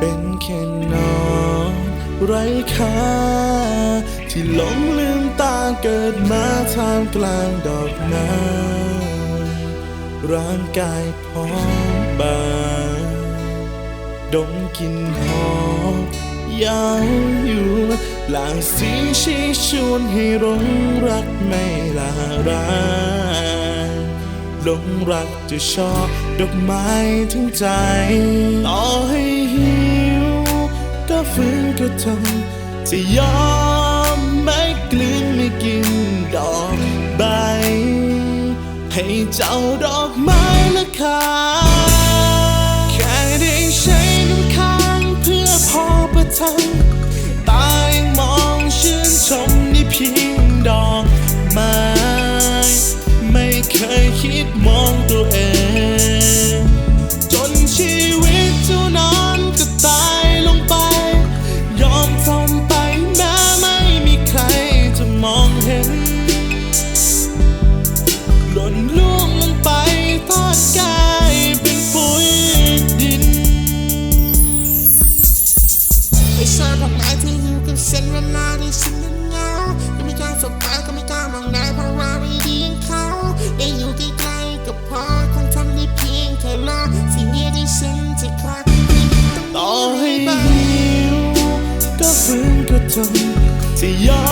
ป็นแค่นอนไร้ค่าที่หลงลืมตาเกิดมาท่ามกลางดอกไม้ร่างกายพร้อมบางดมกลินหอมยาวอยู่หลางสีชี้ชวนให้หลงรักไม่ลาร้างหลงรักจะชอบดอกไม้ทั้งใจต่อให้หิ ก็ฝืนก็ทำจะยอมไม่กลืนไม่กินดอกใบ ให้เจ้าดอกไม้ละค่ะ ฉันเวลาที่ฉันนั้นเหงาก็ไม่กล้าสบตาก็ไม่กล้ามองหน้าเพราะว่าไม่ดีเขาได้อยู่ใกล้ๆก็พอคงทำได้เพียงแค่รอสิ่งนี้ที่ฉันจะคลาดต่อให้หิวก็ฝืนก็ทนจะยอ